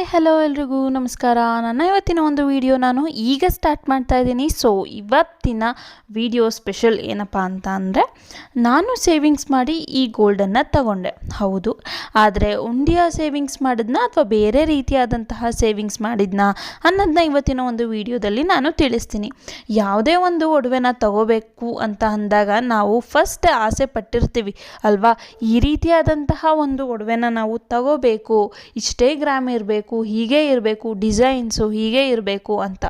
Hi hello ಎಲ್ರಿಗೂ. ನಮಸ್ಕಾರ. ನನ್ನ ಇವತ್ತಿನ ಒಂದು ವಿಡಿಯೋ ನಾನು ಈಗ ಸ್ಟಾರ್ಟ್ ಮಾಡ್ತಾ ಇದ್ದೀನಿ. ಸೊ ಇವತ್ತಿನ ವಿಡಿಯೋ ಸ್ಪೆಷಲ್ ಏನಪ್ಪ ಅಂತ ಅಂದರೆ, ನಾನು ಸೇವಿಂಗ್ಸ್ ಮಾಡಿ ಈ ಗೋಲ್ಡನ್ನು ತಗೊಂಡೆ. ಹೌದು. ಆದರೆ ಉಂಡಿಯ ಸೇವಿಂಗ್ಸ್ ಮಾಡಿದ್ನ ಅಥವಾ ಬೇರೆ ರೀತಿಯಾದಂತಹ ಸೇವಿಂಗ್ಸ್ ಮಾಡಿದ್ನ ಅನ್ನೋದನ್ನ ಇವತ್ತಿನ ಒಂದು ವಿಡಿಯೋದಲ್ಲಿ ನಾನು ತಿಳಿಸ್ತೀನಿ. ಯಾವುದೇ ಒಂದು ಒಡವೆನ ತಗೋಬೇಕು ಅಂತ ಅಂದಾಗ ನಾವು ಫಸ್ಟ್ ಆಸೆ ಪಟ್ಟಿರ್ತೀವಿ, ಅಲ್ವಾ? ಈ ರೀತಿಯಾದಂತಹ ಒಂದು ಒಡವೆನ ನಾವು ತಗೋಬೇಕು, ಇಷ್ಟೇ ಗ್ರಾಮ್ ಇರಬೇಕು ಹೀಗೆ ಇರಬೇಕು, ಡಿಸೈನ್ಸು ಹೀಗೆ ಇರಬೇಕು ಅಂತ.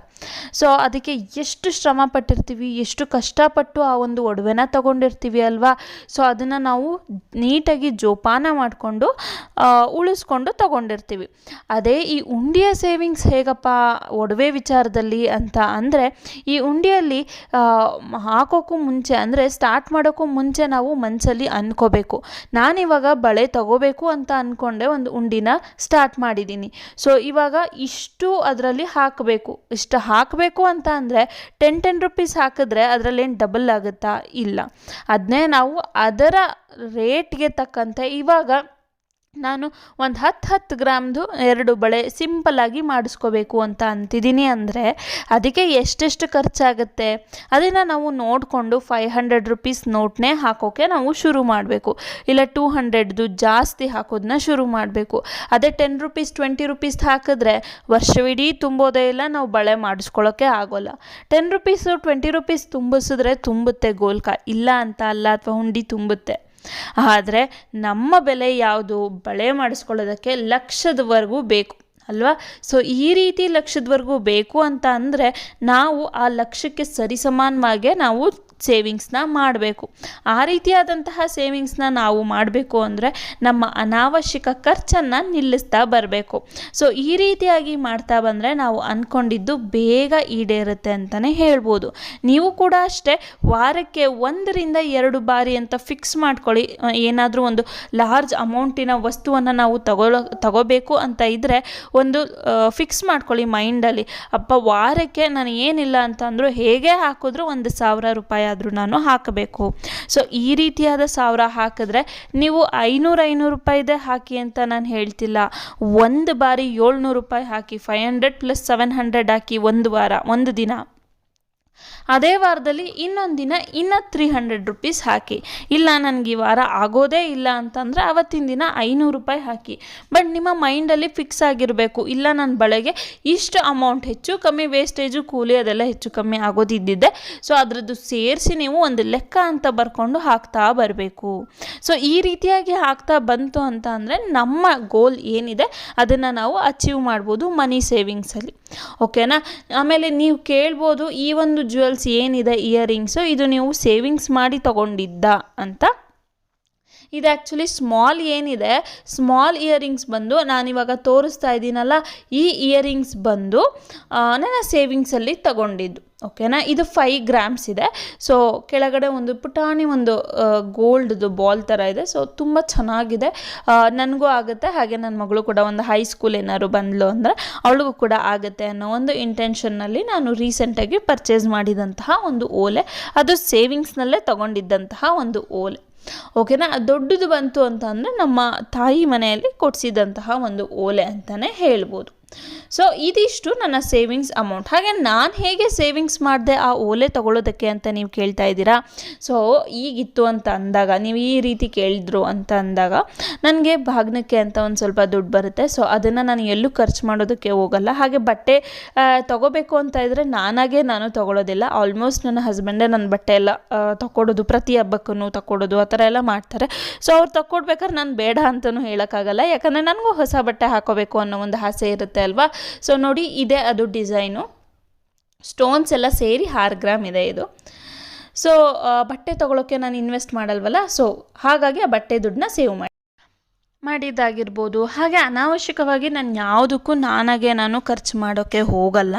ಸೊ ಅದಕ್ಕೆ ಎಷ್ಟು ಶ್ರಮ ಪಟ್ಟಿರ್ತೀವಿ, ಎಷ್ಟು ಕಷ್ಟಪಟ್ಟು ಆ ಒಂದು ಒಡವೆನ ತಗೊಂಡಿರ್ತೀವಿ ಅಲ್ವಾ? ಸೊ ಅದನ್ನು ನಾವು ನೀಟಾಗಿ ಜೋಪಾನ ಮಾಡಿಕೊಂಡು ಉಳಿಸ್ಕೊಂಡು ತಗೊಂಡಿರ್ತೀವಿ. ಅದೇ ಈ ಉಂಡಿಯ ಸೇವಿಂಗ್ಸ್ ಹೇಗಪ್ಪ ಒಡವೆ ವಿಚಾರದಲ್ಲಿ ಅಂತ ಅಂದರೆ, ಈ ಉಂಡಿಯಲ್ಲಿ ಹಾಕೋಕ್ಕೂ ಮುಂಚೆ ಅಂದರೆ ಸ್ಟಾರ್ಟ್ ಮಾಡೋಕ್ಕೂ ಮುಂಚೆ ನಾವು ಮನಸ್ಸಲ್ಲಿ ಅಂದ್ಕೋಬೇಕು ನಾನಿವಾಗ ಬಳೆ ತಗೋಬೇಕು ಅಂತ ಅಂದ್ಕೊಂಡೆ ಒಂದು ಉಂಡಿನ ಸ್ಟಾರ್ಟ್ ಮಾಡಿದ್ದೀನಿ. ಸೊ ಇವಾಗ ಇಷ್ಟು ಅದರಲ್ಲಿ ಹಾಕಬೇಕು. ಇಷ್ಟು ಹಾಕಬೇಕು ಅಂತ ಅಂದರೆ ಟೆನ್ ಟೆನ್ ರುಪೀಸ್ ಹಾಕಿದ್ರೆ ಅದರಲ್ಲೇನು ಡಬಲ್ ಆಗುತ್ತಾ? ಇಲ್ಲ. ಅದನ್ನೇ ನಾವು ಅದರ ರೇಟ್ಗೆ ತಕ್ಕಂತೆ ಇವಾಗ ನಾನು ಒಂದು ಹತ್ತು ಹತ್ತು ಗ್ರಾಮ್ದು ಎರಡು ಬಳೆ ಸಿಂಪಲ್ಲಾಗಿ ಮಾಡಿಸ್ಕೋಬೇಕು ಅಂತ ಅಂತಿದ್ದೀನಿ ಅಂದರೆ ಅದಕ್ಕೆ ಎಷ್ಟೆಷ್ಟು ಖರ್ಚಾಗುತ್ತೆ? ಅದನ್ನು ನಾವು ನೋಡಿಕೊಂಡು ಫೈವ್ ಹಂಡ್ರೆಡ್ ರುಪೀಸ್ ನೋಟ್ನೇ ಹಾಕೋಕ್ಕೆ ನಾವು ಶುರು ಮಾಡಬೇಕು. ಇಲ್ಲ ಟೂ ಹಂಡ್ರೆಡ್ದು ಜಾಸ್ತಿ ಹಾಕೋದನ್ನ ಶುರು ಮಾಡಬೇಕು. ಅದೇ ಟೆನ್ ರುಪೀಸ್ ಟ್ವೆಂಟಿ ರುಪೀಸ್ ಹಾಕಿದ್ರೆ ವರ್ಷವಿಡೀ ತುಂಬೋದೇ ಇಲ್ಲ, ನಾವು ಬಳೆ ಮಾಡಿಸ್ಕೊಳ್ಳೋಕ್ಕೆ ಆಗೋಲ್ಲ. ಟೆನ್ ರುಪೀಸು ಟ್ವೆಂಟಿ ರುಪೀಸ್ ತುಂಬಿಸಿದ್ರೆ ತುಂಬುತ್ತೆ ಗೋಲ್ಕ. ಇಲ್ಲ ಅಂತ ಅಲ್ಲ, ಅಥವಾ ಹುಂಡಿ ತುಂಬುತ್ತೆ. ಆದರೆ ನಮ್ಮ ಬೆಲೆ ಯಾವುದು? ಬಳೆ ಮಾಡಿಸ್ಕೊಳ್ಳೋದಕ್ಕೆ ಲಕ್ಷದವರೆಗೂ ಬೇಕು. ಅಲ್ವಾ? ಸೊ ಈ ರೀತಿ ಲಕ್ಷದವರೆಗೂ ಬೇಕು ಅಂತ ಅಂದರೆ ನಾವು ಆ ಲಕ್ಷಕ್ಕೆ ಸರಿಸಮಾನವಾಗೇ ನಾವು ಸೇವಿಂಗ್ಸ್ನ ಮಾಡಬೇಕು. ಆ ರೀತಿಯಾದಂತಹ ಸೇವಿಂಗ್ಸ್ನ ನಾವು ಮಾಡಬೇಕು ಅಂದರೆ ನಮ್ಮ ಅನಾವಶ್ಯಕ ಖರ್ಚನ್ನು ನಿಲ್ಲಿಸ್ತಾ ಬರಬೇಕು. ಸೊ ಈ ರೀತಿಯಾಗಿ ಮಾಡ್ತಾ ಬಂದರೆ ನಾವು ಅಂದ್ಕೊಂಡಿದ್ದು ಬೇಗ ಈಡೇರುತ್ತೆ ಅಂತಲೇ ಹೇಳ್ಬೋದು. ನೀವು ಕೂಡ ಅಷ್ಟೇ ವಾರಕ್ಕೆ ಒಂದರಿಂದ ಎರಡು ಬಾರಿ ಅಂತ ಫಿಕ್ಸ್ ಮಾಡ್ಕೊಳ್ಳಿ. ಏನಾದರೂ ಒಂದು ಲಾರ್ಜ್ ಅಮೌಂಟಿನ ವಸ್ತುವನ್ನು ನಾವು ತಗೊಳ್ಳೋ ತಗೋಬೇಕು ಅಂತ ಇದ್ದರೆ ಒಂದು ಫಿಕ್ಸ್ ಮಾಡ್ಕೊಳ್ಳಿ ಮೈಂಡಲ್ಲಿ ಅಪ್ಪ, ವಾರಕ್ಕೆ ನಾನು ಏನಿಲ್ಲ ಅಂತಂದರೂ ಹೇಗೆ ಹಾಕಿದ್ರು ಒಂದು ಸಾವಿರ ರೂಪಾಯಿ ಆದರೂ ನಾನು ಹಾಕಬೇಕು. ಸೊ ಈ ರೀತಿಯಾದ ಸಾವಿರ ಹಾಕಿದ್ರೆ ನೀವು ಐನೂರು ಐನೂರು ರೂಪಾಯಿದೆ ಹಾಕಿ ಅಂತ ನಾನು ಹೇಳ್ತಿಲ್ಲ. ಒಂದು ಬಾರಿ ಏಳ್ನೂರು ರೂಪಾಯಿ ಹಾಕಿ five hundred plus seven hundred ಹಾಕಿ ಒಂದು ವಾರ, ಒಂದು ದಿನ. ಅದೇ ವಾರದಲ್ಲಿ ಇನ್ನೊಂದು ದಿನ ಇನ್ನು ತ್ರೀ ಹಂಡ್ರೆಡ್ ರುಪೀಸ್ ಹಾಕಿ. ಇಲ್ಲ, ನನಗೆ ಈ ವಾರ ಆಗೋದೇ ಇಲ್ಲ ಅಂತಂದರೆ ಅವತ್ತಿನ ದಿನ ಐನೂರು ರೂಪಾಯಿ ಹಾಕಿ. ಬಟ್ ನಿಮ್ಮ ಮೈಂಡಲ್ಲಿ ಫಿಕ್ಸ್ ಆಗಿರಬೇಕು. ಇಲ್ಲ ನನ್ನ ಬಳೆಗೆ ಇಷ್ಟು ಅಮೌಂಟ್ ಹೆಚ್ಚು ಕಮ್ಮಿ ವೇಸ್ಟೇಜು ಕೂಲಿ ಅದೆಲ್ಲ ಹೆಚ್ಚು ಕಮ್ಮಿ ಆಗೋದಿದ್ದಿದ್ದೆ. ಸೊ ಅದರದ್ದು ಸೇರಿಸಿ ನೀವು ಒಂದು ಲೆಕ್ಕ ಅಂತ ಬರ್ಕೊಂಡು ಹಾಕ್ತಾ ಬರಬೇಕು. ಸೊ ಈ ರೀತಿಯಾಗಿ ಹಾಕ್ತಾ ಬಂತು ಅಂತ ಅಂದರೆ ನಮ್ಮ ಗೋಲ್ ಏನಿದೆ, ಅದನ್ನು ನಾವು ಅಚೀವ್ ಮಾಡ್ಬೋದು ಮನಿ ಸೇವಿಂಗ್ಸಲ್ಲಿ ಓಕೆನಾ ಆಮೇಲೆ ನೀವು ಕೇಳ್ಬೋದು ಈ ಒಂದು ಜ್ಯುವೆಲ್ಸ್ ಏನಿದೆ ಇಯರಿಂಗ್ಸು ಇದು ನೀವು ಸೇವಿಂಗ್ಸ್ ಮಾಡಿ ತಗೊಂಡಿದ್ದ ಅಂತ ಇದು ಆ್ಯಕ್ಚುಲಿ ಸ್ಮಾಲ್ ಏನಿದೆ ಸ್ಮಾಲ್ ಇಯರಿಂಗ್ಸ್ ಬಂದು ನಾನಿವಾಗ ತೋರಿಸ್ತಾ ಇದ್ದೀನಲ್ಲ, ಈ ಇಯರಿಂಗ್ಸ್ ಬಂದು ನನ್ನ ಸೇವಿಂಗ್ಸಲ್ಲಿ ತಗೊಂಡಿದ್ದು ಓಕೆನಾ ಇದು ಫೈ ಗ್ರಾಮ್ಸ್ ಇದೆ. ಸೊ ಕೆಳಗಡೆ ಒಂದು ಪುಟಾಣಿ ಒಂದು ಗೋಲ್ಡ್ದು ಬಾಲ್ ಥರ ಇದೆ. ಸೊ ತುಂಬ ಚೆನ್ನಾಗಿದೆ. ನನಗೂ ಆಗುತ್ತೆ, ಹಾಗೆ ನನ್ನ ಮಗಳು ಕೂಡ ಒಂದು ಹೈ ಸ್ಕೂಲ್ ಏನಾದ್ರು ಬಂದಳು ಅಂದರೆ ಅವಳಿಗೂ ಕೂಡ ಆಗುತ್ತೆ ಅನ್ನೋ ಒಂದು ಇಂಟೆನ್ಷನ್ನಲ್ಲಿ ನಾನು ರೀಸೆಂಟಾಗಿ ಪರ್ಚೇಸ್ ಮಾಡಿದಂತಹ ಒಂದು ಓಲೆ. ಅದು ಸೇವಿಂಗ್ಸ್ನಲ್ಲೇ ತಗೊಂಡಿದ್ದಂತಹ ಒಂದು ಓಲೆ. ಓಕೆನಾ ದೊಡ್ಡದು ಬಂತು ಅಂತ ಅಂದರೆ ನಮ್ಮ ತಾಯಿ ಮನೆಯಲ್ಲಿ ಕೊಡಿಸಿದಂತಹ ಒಂದು ಓಲೆ ಅಂತಲೇ ಹೇಳ್ಬೋದು. ಸೊ ಇದಿಷ್ಟು ನನ್ನ ಸೇವಿಂಗ್ಸ್ ಅಮೌಂಟ್ ಹಾಗೆ ನಾನು ಹೇಗೆ ಸೇವಿಂಗ್ಸ್ ಮಾಡಿದೆ ಆ ಓಲೆ ತಗೊಳ್ಳೋದಕ್ಕೆ ಅಂತ ನೀವು ಕೇಳ್ತಾ ಇದ್ದೀರಾ? ಸೊ ಈಗಿತ್ತು ಅಂತ ಅಂದಾಗ, ನೀವು ಈ ರೀತಿ ಕೇಳಿದ್ರು ಅಂತ ಅಂದಾಗ, ನನಗೆ ಭಾಗ್ನಕ್ಕೆ ಅಂತ ಒಂದು ಸ್ವಲ್ಪ ದುಡ್ಡು ಬರುತ್ತೆ. ಸೊ ಅದನ್ನು ನಾನು ಎಲ್ಲೂ ಖರ್ಚು ಮಾಡೋದಕ್ಕೆ ಹೋಗಲ್ಲ. ಹಾಗೆ ಬಟ್ಟೆ ತೊಗೋಬೇಕು ಅಂತ ಇದ್ದರೆ ನಾನಾಗೆ ನಾನು ತಗೊಳ್ಳೋದಿಲ್ಲ ಆಲ್ಮೋಸ್ಟ್ ನನ್ನ ಹಸ್ಬೆಂಡೇ ನನ್ನ ಬಟ್ಟೆ ಎಲ್ಲ ತೊಗೊಡೋದು ಪ್ರತಿ ಹಬ್ಬಕ್ಕೂ ತೊಗೊಡೋದು ಆ ಥರ ಎಲ್ಲ ಮಾಡ್ತಾರೆ. ಸೊ ಅವ್ರು ತಕ್ಕೊಡ್ಬೇಕಾದ್ರೆ ನಾನು ಬೇಡ ಅಂತಲೂ ಹೇಳೋಕ್ಕಾಗಲ್ಲ. ಯಾಕಂದರೆ ನನಗೂ ಹೊಸ ಬಟ್ಟೆ ಹಾಕೋಬೇಕು ಅನ್ನೋ ಒಂದು ಆಸೆ ಇರುತ್ತೆ. ಅಲ್ವಾ? ಸೊ ನೋಡಿ ಇದೆ ಅದು ಡಿಸೈನು. ಸ್ಟೋನ್ಸ್ ಎಲ್ಲ ಸೇರಿ ಆರು ಗ್ರಾಮ್ ಇದೆ ಇದು. ಸೊ ಬಟ್ಟೆ ತೊಗೊಳಕ್ಕೆ ನಾನು ಇನ್ವೆಸ್ಟ್ ಮಾಡಲ್ವಲ್ಲ? ಸೊ ಹಾಗಾಗಿ ಆ ಬಟ್ಟೆ ದುಡ್ಡನ್ನ ಸೇವ್ ಮಾಡಿ ಮಾಡಿದ್ದಾಗಿರ್ಬೋದು. ಹಾಗೆ ಅನಾವಶ್ಯಕವಾಗಿ ನಾನು ಯಾವುದಕ್ಕೂ ನಾನಾಗೆ ನಾನು ಖರ್ಚು ಮಾಡೋಕ್ಕೆ ಹೋಗಲ್ಲ.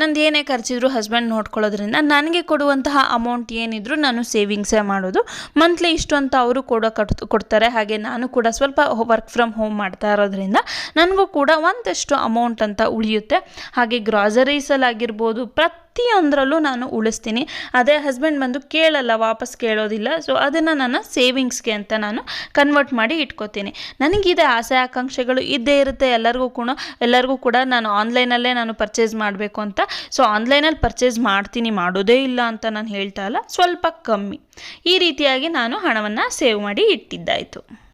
ನಂದು ಏನೇ ಖರ್ಚಿದ್ರು ಹಸ್ಬೆಂಡ್ ನೋಡ್ಕೊಳ್ಳೋದ್ರಿಂದ ನನಗೆ ಕೊಡುವಂತಹ ಅಮೌಂಟ್ ಏನಿದ್ರು ನಾನು ಸೇವಿಂಗ್ಸೇ ಮಾಡೋದು. ಮಂತ್ಲಿ ಇಷ್ಟು ಅಂತ ಅವರು ಕೂಡ ಕಟ್ ಕೊಡ್ತಾರೆ. ಹಾಗೆ ನಾನು ಕೂಡ ಸ್ವಲ್ಪ ವರ್ಕ್ ಫ್ರಮ್ ಹೋಮ್ ಮಾಡ್ತಾ ಇರೋದ್ರಿಂದ ನನಗೂ ಕೂಡ ಒಂದಷ್ಟು ಅಮೌಂಟ್ ಅಂತ ಉಳಿಯುತ್ತೆ. ಹಾಗೆ ಗ್ರಾಸರೀಸಲ್ಲಾಗಿರ್ಬೋದು, ಪ್ರತಿ ಪ್ರತಿಯೊಂದರಲ್ಲೂ ನಾನು ಉಳಿಸ್ತೀನಿ. ಅದೇ ಹಸ್ಬೆಂಡ್ ಬಂದು ಕೇಳಲ್ಲ, ವಾಪಸ್ ಕೇಳೋದಿಲ್ಲ. ಸೊ ಅದನ್ನು ನಾನು ಸೇವಿಂಗ್ಸ್ಗೆ ಅಂತ ನಾನು ಕನ್ವರ್ಟ್ ಮಾಡಿ ಇಟ್ಕೋತೀನಿ. ನನಗಿದೆ ಆಸೆ, ಆಕಾಂಕ್ಷೆಗಳು ಇದ್ದೇ ಇರುತ್ತೆ. ಎಲ್ಲರಿಗೂ ಕೂಡ ಎಲ್ಲರಿಗೂ ಕೂಡ ನಾನು ಆನ್ಲೈನಲ್ಲೇ ನಾನು ಪರ್ಚೇಸ್ ಮಾಡಬೇಕು ಅಂತ. ಸೊ ಆನ್ಲೈನಲ್ಲಿ ಪರ್ಚೇಸ್ ಮಾಡ್ತೀನಿ, ಮಾಡೋದೇ ಇಲ್ಲ ಅಂತ ನಾನು ಹೇಳ್ತಾ ಇಲ್ಲ. ಸ್ವಲ್ಪ ಕಮ್ಮಿ. ಈ ರೀತಿಯಾಗಿ ನಾನು ಹಣವನ್ನು ಸೇವ್ ಮಾಡಿ ಇಟ್ಟಿದ್ದಾಯಿತು.